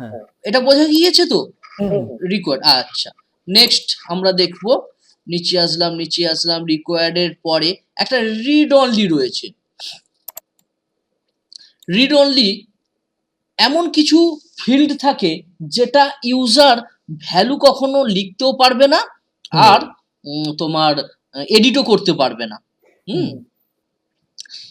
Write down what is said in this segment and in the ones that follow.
হ্যাঁ। এটা বোঝা গিয়েছে তো। রিকোয়ার্ড আচ্ছা। নেক্সট আমরা দেখব নিচে আসলাম নিচে আসলাম রিকোয়ার্ড এর পরে একটা রিড অনলি রয়েছে। রিড অনলি এমন কিছু ফিল্ড থাকে যেটা ইউজার ভ্যালু কখনো লিখতেও পারবে না আর উম, তোমার এডিটও করতে পারবে না। হুম।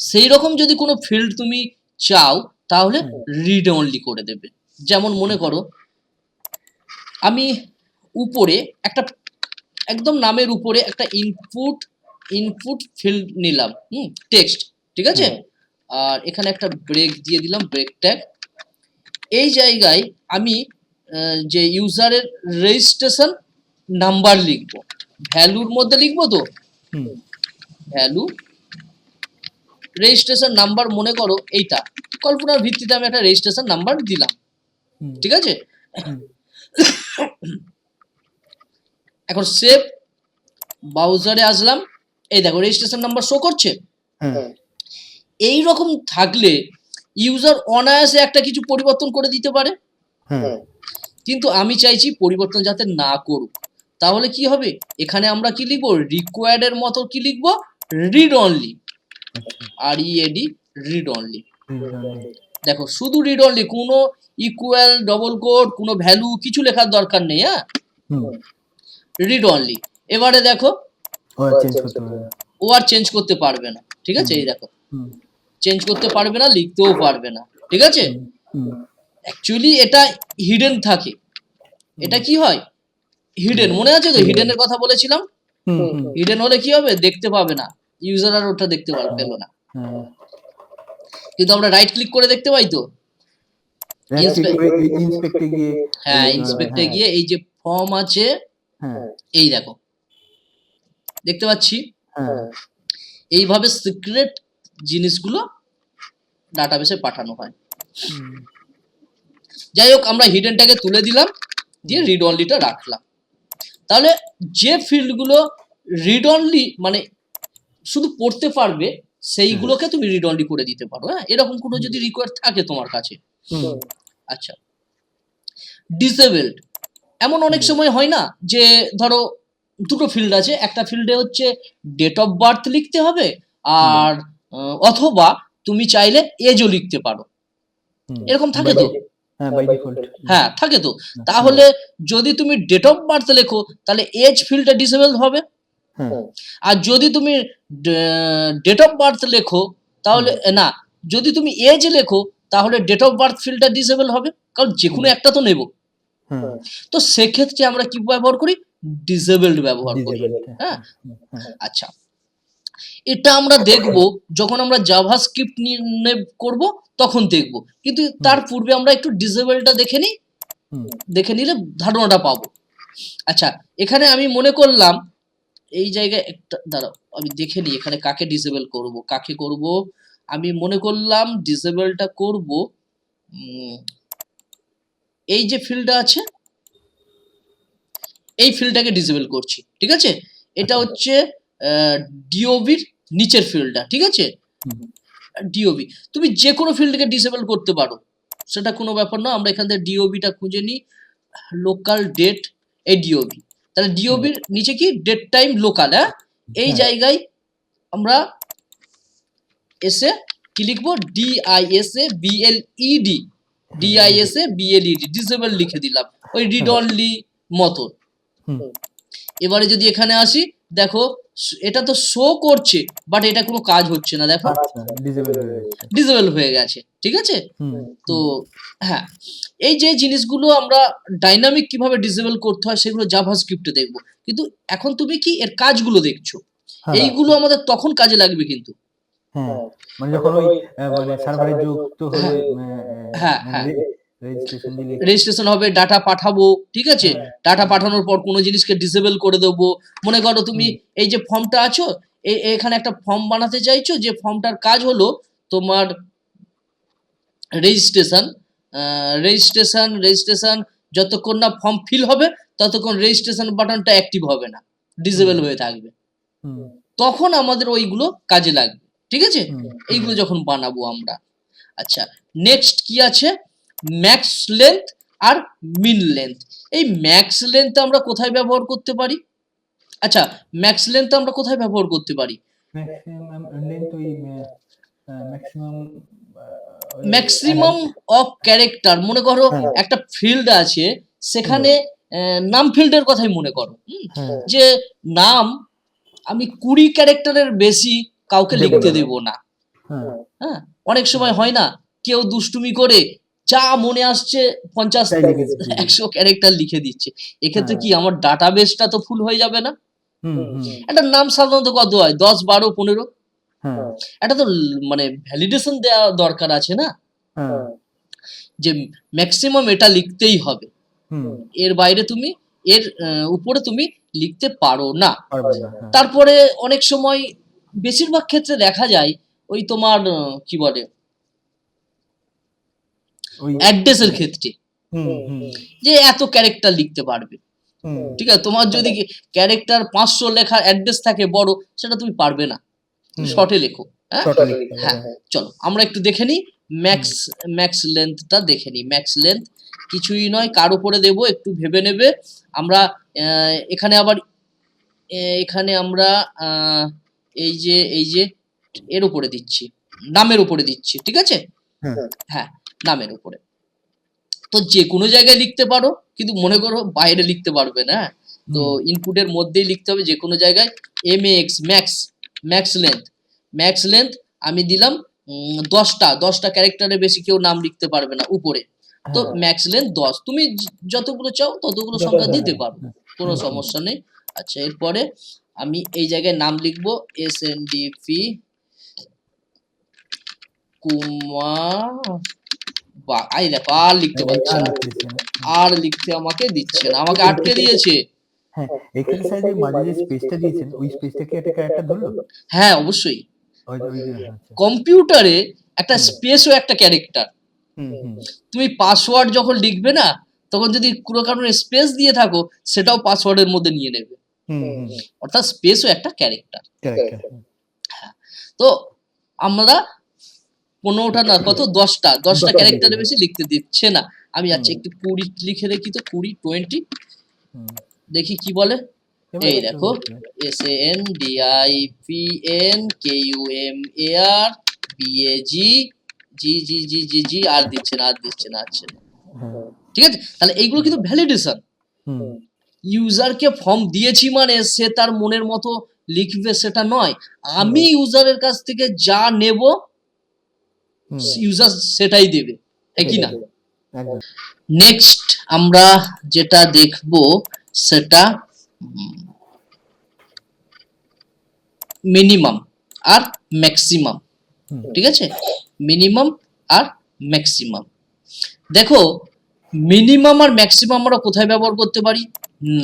সেই রকম যদি কোনো ফিল্ড তুমি চাও তাহলে রিড অনলি করে দেবে। যেমন মনে করো আমি উপরে একটা একদম নামের উপরে একটা ইনপুট ইনপুট ফিল্ড নিলাম হুম টেক্সট ঠিক আছে? আর এখানে একটা ব্রেক দিয়ে দিলাম ব্রেক ট্যাগ এই জায়গায় আমি যে ইউজারের রেজিস্ট্রেশন নাম্বার লিখব। ভ্যালুর মধ্যে লিখব তো? হুম, ভ্যালু রেজিস্ট্রেশন নাম্বার মনে করো এইটা। কল্পনার ভিত্তিতে আমি একটা রেজিস্ট্রেশন নাম্বার দিলাম। ঠিক আছে? এখন সেভ ব্রাউজারে আসলাম। এই দেখো রেজিস্ট্রেশন নাম্বার শো করছে? হ্যাঁ। এই রকম থাকলে ইউজার অনায়াসে একটা কিছু পরিবর্তন করে দিতে পারে। হ্যাঁ। কিন্তু আমি চাইছি পরিবর্তন যাতে না করুক। তাহলে কি হবে? এখানে আমরা কি লিখব? রিকোয়ার্ড এর মতো কি লিখব? রিড অনলি আর ইএডি রিড অনলি দেখো শুধু রিড অনলি কোনো ইকুয়াল ডবল কোড কোনো ভ্যালু কিছু লেখার দরকার নেই হ্যাঁ? রিড অনলি এবারে দেখো ও চেঞ্জ করতে আর চেঞ্জ করতে পারবে না ঠিক আছে? এই দেখো। চেঞ্জ করতে পারবে না লিখতেও পারবে না ঠিক আছে? অ্যাকচুয়ালি এটা হিডেন থাকে। এটা কি হয়? হিডেন মনে আছে তো? হিডেনের কথা বলেছিলাম? হুম হুম হিডেন হলে কি হবে? দেখতে পাবে না। ইউজার আর ওটা দেখতে পারবে পেল না। হ্যাঁ। কিন্তু আমরা রাইট ক্লিক করে দেখতে পাই তো। ইন্সপেক্টে গিয়ে হ্যাঁ ইন্সপেক্টে গিয়ে এই যে ফর্ম আছে হ্যাঁ। এই দেখো। দেখতে পাচ্ছি? হ্যাঁ। এইভাবে সিক্রেট জিনিসগুলো ডাটাবেসে পাঠানো হয়। হুম, যাই হোক আমরা হিডেনটাকে তুলে দিলাম দিয়ে রিড অনলিটা রাখলাম। তাহলে যে ফিল্ডগুলো রিড অনলি মানে শুধু পড়তে পারবে সেইগুলোকে তুমি রিড অনলি করে দিতে পারো হ্যাঁ? এরকম কোনো যদি রিকোয়ার থাকে তোমার কাছে। হুম, আচ্ছা। ডিসেবলড এমন অনেক সময় হয় না যে ধরো দুটো ফিল্ড আছে। একটা ফিল্ডে হচ্ছে ডেট অফ বার্থ লিখতে হবে আর অথবা তুমি চাইলে এজও লিখতে পারো। এরকম থাকে তো? হ্যাঁ বাই ডিফল্ট হ্যাঁ থাকে তো। তাহলে যদি তুমি ডেট অফ বার্থ লেখো তাহলে এজ ফিল্ডটা ডিসেবল হবে? আর যদি তুমি ডেট অফ বার্থ লেখো তাহলে না যদি তুমি এজ লেখো তাহলে ডেট অফ বার্থ ফিল্ডটা ডিসেবল হবে কারণ যে কোনো একটা তো নেব। তো সেক্ষেত্রে আমরা কি ব্যবহার করি? ডিসেবলড ব্যবহার করি। হ্যাঁ। হ্যাঁ? আচ্ছা। এটা আমরা দেখব যখন আমরা জাভা স্ক্রিপ্ট করব তখন দেখব। কিন্তু তার পূর্বে আমরা একটু ডিসেবলটা দেখে নিই। দেখে নিলে ধারণাটা পাবো। আচ্ছা এখানে আমি মনে করলাম এই জায়গায় একটা দাঁড়াও আমি দেখে নিই এখানে কাকে ডিসেবল করব কাকে করব? আমি মনে করলাম ডিসেবলটা করব এই যে ফিল্ডটা আছে এই ফিল্ডটাকে ডিসেবল করছি ঠিক আছে? এটা হচ্ছে ডিওবির নিচের ফিল্ডটা ঠিক আছে? ডিওবি তুমি যে কোনো ফিল্ডকে ডিসেবল করতে পারো সেটা কোনো ব্যাপার না আমরা এখান থেকে ডিওবিটা খুঁজে নিই লোকাল ডেট এই ডিওবি তাহলে ডিওবির নিচে কি ডেট টাইম লোকাল হ্যাঁ? এই হ্যাঁ। জায়গায় আমরা এসে কি লিখব? ডিআইএসএ বিএলইডি ডিআইএসএ বিএলইডি ডিসেবল লিখে দিলাম। ওই রিড অনলি মতন। এবারে যদি এখানে আসি দেখো এটা তো শো করছে বাট এটা কোনো কাজ হচ্ছে না দেখো। ডিসেবল হয়ে গেছে। হয়ে ঠিক আছে? তো হ্যাঁ। এই যে জিনিসগুলো আমরা ডাইনামিক কীভাবে ডিসেবল করতে হয় সেগুলো জাভা স্ক্রিপ্টে দেখব। কিন্তু এখন তুমি কি এর কাজগুলো দেখছ? হ্যাঁ, এইগুলো আমাদের তখন কাজে লাগবে কিন্তু। হ্যাঁ। মানে যখন ওই আহ, মানে সার্ভারে যুক্ত হয়ে হ্যাঁ, হ্যাঁ। রেজিস্ট্রেশন হবে ডাটা পাঠাবো ঠিক আছে? ডাটা পাঠানোর পর কোনো জিনিসকে ডিসেবল করে দেবো। মনে করো তুমি এই যে ফর্মটা আছো এখানে একটা ফর্ম বানাতে চাইছো যে ফর্মটার কাজ হলো তোমার রেজিস্ট্রেশন রেজিস্ট্রেশন রেজিস্ট্রেশন যতক্ষণ না ফর্ম ফিল হবে ততক্ষণ রেজিস্ট্রেশন বাটনটা অ্যাক্টিভ হবে না ডিসেবল হয়ে থাকবে। তখন আমাদের ওইগুলো কাজে লাগবে ঠিক আছে? এইগুলো যখন বানাবো আমরা। আচ্ছা নেক্সট কি আছে? ম্যাক্স লেন্থ আর মিন লেন্থ এই ম্যাক্স লেন্থ আমরা কোথায় ব্যবহার করতে পারি? আচ্ছা ম্যাক্স লেন্থ আমরা কোথায় ব্যবহার করতে পারি? ম্যাক্সিমাম অফ ক্যারেক্টার মনে করো হ্যাঁ। একটা ফিল্ড আছে সেখানে নাম ফিল্ডের কথাই মনে করো হুম, হ্যাঁ। যে নাম আমি কুড়ি ক্যারেক্টারের বেশি কাউকে লিখতে। দেব না। হ্যাঁ। হ্যাঁ অনেক সময় হয় না কেউ দুষ্টুমি করে যা মনে আসছে পঞ্চাশ একশো ক্যারেক্টার লিখে দিচ্ছে। এক্ষেত্রে হ্যাঁ। কি আমার ডাটাবেসটা তো ফুল হয়ে যাবে না? একটা নাম সাধারণত কত হয়? দশ বারো পনেরো? হ্যাঁ। এটা তো মানে ভ্যালিডেশন দেওয়া দরকার আছে না? হ্যাঁ। যে ম্যাক্সিমাম এটা লিখতেই হবে। এর বাইরে তুমি এর উপরে তুমি লিখতে পারো না। তারপরে অনেক সময় বেশিরভাগ ক্ষেত্রে দেখা যায় ওই তোমার কি বলে অ্যাড্রেসের ক্ষেত্রে। যে এত ক্যারেক্টার লিখতে পারবে। ঠিক আছে? তোমার যদি ক্যারেক্টার পাঁচশো লেখার অ্যাড্রেস থাকে বড় সেটা তুমি পারবে না। শর্টে লেখো হ্যাঁ? হ্যাঁ। হ্যাঁ। চলো আমরা একটু দেখে নিই। ম্যাক্স ম্যাক্স লেন্থটা দেখে নিই। ম্যাক্স লেন্থ কিছুই নয় কার উপরে দেবো একটু ভেবে নেবে। আমরা এখানে আবার এখানে আমরা আহ, এই যে এই যে এর উপরে দিচ্ছি। নামের উপরে দিচ্ছি ঠিক আছে? হ্যাঁ। নামের উপরে। তো যে কোনো জায়গায় লিখতে পারো কিন্তু মনে করো বাইরে লিখতে পারবে না হ্যাঁ? তো ইনপুটের মধ্যেই লিখতে হবে যে কোনো জায়গায় M X max max length max length আমি দিলাম দশটা দশটা ক্যারেক্টারে বেশি কেউ নাম লিখতে পারবে না উপরে। তো। ম্যাক্স লেন্থ দশ। তুমি যতগুলো চাও ততগুলো সংখ্যা দিতে পারো হ্যাঁ। কোনো সমস্যা নেই। আচ্ছা এরপরে আমি এই জায়গায় নাম লিখব S N D P Kumar I দেখো আর লিখতে পারছি না। আর লিখতে আমাকে দিচ্ছে না আমাকে আটকে দিয়েছে। হ্যাঁ এখানে স্যার যে মাঝে যে স্পেসটা দিয়েছেন ওই স্পেসটা কি একটা ক্যারেক্টার ধরলো? হ্যাঁ অবশ্যই। ওই ওই যে আচ্ছা। কম্পিউটারে একটা। স্পেসও একটা ক্যারেক্টার তুমি পাসওয়ার্ড যখন লিখবে না তখন যদি কোনো কারণে স্পেস দিয়ে থাকো সেটাও পাসওয়ার্ডের মধ্যে নিয়ে নেবে। অর্থাৎ স্পেসও একটা ক্যারেক্টার ক্যারেক্টার তো আমরা পনেরোটা না কত? দশটা। দশটা দশটা। ক্যারেক্টারে লিখে বেশি লিখতে দিচ্ছে না। আমি আচ্ছা একটু কুড়ি লিখে দেখি তো কুড়ি টোয়েন্টি দেখি কি বলে? এই দেখো। S N D I P N K U M A R B A G G G G G G আর দিচ্ছে না আর দিচ্ছে না আচ্ছে ঠিক আছে? তাহলে এইগুলো কিন্তু ভ্যালিডেশন ইউজারকে ফর্ম দিয়েছি মানে সে তার মনের মতো লিখবে সেটা নয়। আমি ইউজারের কাছ থেকে যা নেব ইউজার সেটাই দেবে একই না? নেক্সট আমরা যেটা দেখব সেটা মিনিমাম আর ম্যাক্সিমাম ঠিক আছে? মিনিমাম আর ম্যাক্সিমাম দেখো মিনিমাম আর ম্যাক্সিমাম আমরা কোথায় ব্যবহার করতে পারি?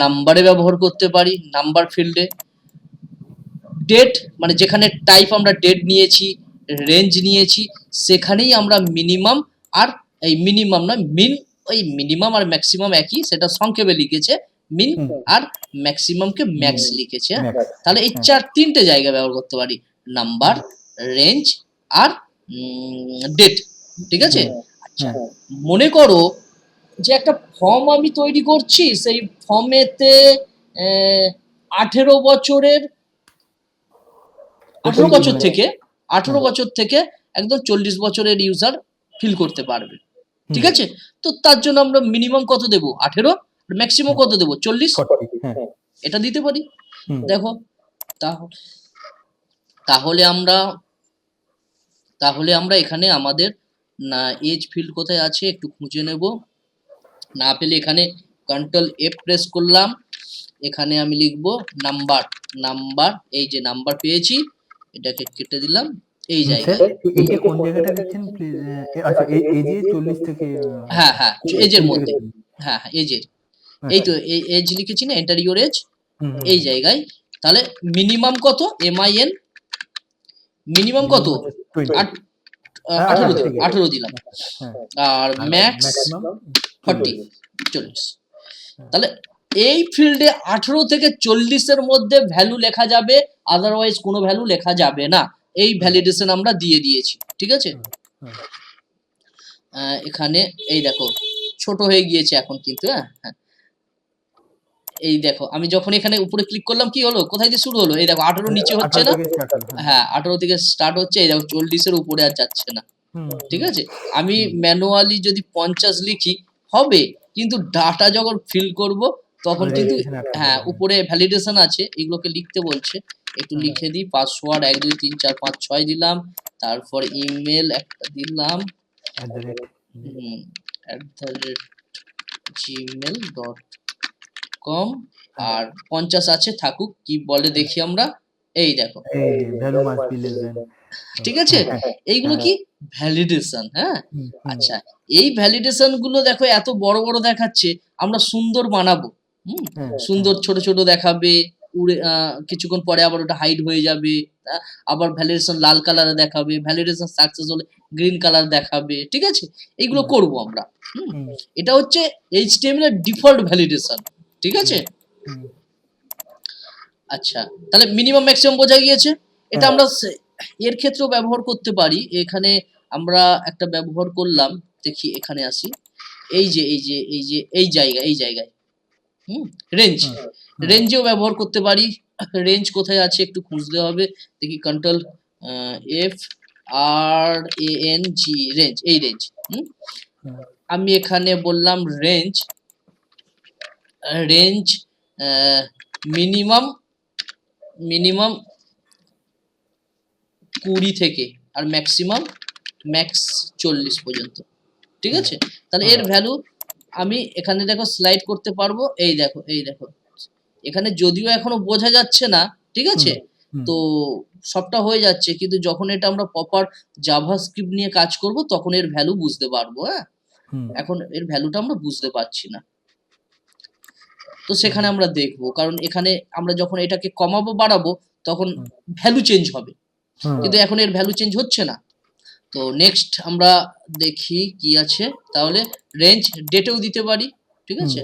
নাম্বারে ব্যবহার করতে পারি নাম্বার ফিল্ডে ডেট মানে যেখানে টাইপ আমরা ডেট নিয়েছি রেঞ্জ নিয়েছি সেখানেই আমরা মিনিমাম আর এই মিনিমাম নয় মিন ওই মিনিমাম আর ম্যাক্সিমাম একই সেটা সংক্ষেপে লিখেছে মিন। আর ম্যাক্সিমামকে ম্যাক্স লিখেছে। তাহলে এই হ্যাঁ। চার তিনটে জায়গা ব্যবহার করতে পারি। নাম্বার রেঞ্জ আর ডেট ঠিক আছে? আচ্ছা হ্যাঁ। মনে করো যে একটা ফর্ম আমি তৈরি করছি সেই ফর্মেতে আঠেরো বছরের আঠেরো বছর মানে- থেকে আঠেরো হ্যাঁ। বছর থেকে একদম চল্লিশ বছরের ইউজার ফিল করতে পারবে। ঠিক আছে? তো তার জন্য আমরা মিনিমাম কত দেবো? আঠেরো? ম্যাক্সিমাম কত দেবো? চল্লিশ? 40, হ্যাঁ। এটা দিতে পারি? দেখো তাহলে আমরা তাহলে আমরা এখানে আমাদের না এজ ফিল্ড কোথায় আছে? একটু খুঁজে নেব। না পেলে এখানে কন্ট্রোল এফ প্রেস করলাম। এখানে আমি লিখব নাম্বার নাম্বার এই যে নাম্বার পেয়েছি। এটাকে কেটে দিলাম এই জায়গায়। স্যার কোন জায়গাটা দিচ্ছেন আচ্ছা এই এই যে 40 থেকে হ্যাঁ হ্যাঁ এজের মধ্যে। হ্যাঁ হ্যাঁ এজের আচ্ছা, এই তো এই এজ লিখেছি না এন্টার ইউর এজ। এই জায়গায়। তাহলে মিনিমাম কত? এম আই এন মিনিমাম কত? 20 আট- হ্যাঁ, আঠেরো হ্যাঁ, দিলাম হ্যাঁ। আর ম্যাক্স maximum 40 40 চল্লিশ। তাহলে এই ফিল্ডে আঠেরো থেকে চল্লিশের মধ্যে ভ্যালু লেখা যাবে আদারওয়াইজ কোনো ভ্যালু লেখা যাবে না। এই ভ্যালিডেশন আমরা দিয়ে দিয়েছি ঠিক আছে? এখানে এই দেখো ছোট হয়ে গিয়েছে এখন কিন্তু হ্যাঁ হ্যাঁ। এই দেখো আমি যখন এখানে উপরে ক্লিক করলাম কি হলো? কোথায় দিয়ে শুরু হলো? এই দেখো আঠারো নিচে হচ্ছে না? হ্যাঁ। হ্যাঁ আঠারো থেকে স্টার্ট হচ্ছে এই দেখো চল্লিশের উপরে আর যাচ্ছে না ঠিক আছে? আমি ম্যানুয়ালি যদি পঞ্চাশ লিখি হবে কিন্তু ডাটা যখন ফিল করব তখন কিন্তু হ্যাঁ উপরে ভ্যালিডেশন আছে এগুলোকে লিখতে বলছে। একটু লিখে দিই পাসওয়ার্ড এক দুই তিন চার পাঁচ ছয় দিলাম তারপর ইমেল একটা দিলাম। At the at the rate Gmail dot com আর পঞ্চাশ আছে থাকুক কি বলে দেখি আমরা। এই দেখো। ঠিক আছে? হ্যাঁ, এইগুলো কি? ভ্যালিডেশন হ্যাঁ? আচ্ছা এই ভ্যালিডেশনগুলো দেখো এত বড় বড় দেখাচ্ছে আমরা সুন্দর বানাবো। হুম হ্যাঁ, সুন্দর ছোট ছোট দেখাবে উড়ে কিছুক্ষণ পরে আবার ওটা হাইড হয়ে যাবে আবার ভ্যালিডেশন লাল কালারে দেখাবে ভ্যালিডেশন সাকসেস হলে গ্রিন কালার দেখাবে ঠিক আছে? এইগুলো। করব আমরা এটা হচ্ছে এইচটিএমএল এর ডিফল্ট ভ্যালিডেশন ঠিক আছে? আচ্ছা তাহলে মিনিমাম ম্যাক্সিমাম বোঝা গিয়েছে? এটা হ্যাঁ। আমরা এর ক্ষেত্রেও ব্যবহার করতে পারি এখানে আমরা একটা ব্যবহার করলাম দেখি এখানে আসি এই যে এই যে এই যে এই জায়গা এই জায়গায় হুম রেঞ্জ। রেঞ্জেও ব্যবহার করতে পারি। রেঞ্জ কোথায় আছে একটু খুঁজতে হবে। দেখি control F R A N G range এই রেঞ্জ হুম, আমি এখানে বললাম রেঞ্জ রেঞ্জ মিনিমাম মিনিমাম কুড়ি থেকে আর ম্যাক্সিমাম ম্যাক্স চল্লিশ পর্যন্ত ঠিক আছে? তাহলে এর ভ্যালু আমি এখানে দেখো স্লাইড করতে পারব। এই দেখো এই দেখো। এখানে যদিও এখনও বোঝা যাচ্ছে না ঠিক আছে? তো সবটা হয়ে যাচ্ছে কিন্তু যখন এটা আমরা প্রপার জাভা স্ক্রিপ্ট নিয়ে কাজ করব তখন এর ভ্যালু বুঝতে পারব হ্যাঁ? এখন এর ভ্যালুটা আমরা বুঝতে পারছি না। তো সেখানে আমরা দেখব কারণ এখানে আমরা যখন এটাকে কমাবো বাড়াবো তখন ভ্যালু চেঞ্জ হবে। কিন্তু এখন এর ভ্যালু চেঞ্জ হচ্ছে না। তো নেক্সট আমরা দেখি কি আছে। তাহলে রেঞ্জ ডেটেও দিতে পারি ঠিক আছে?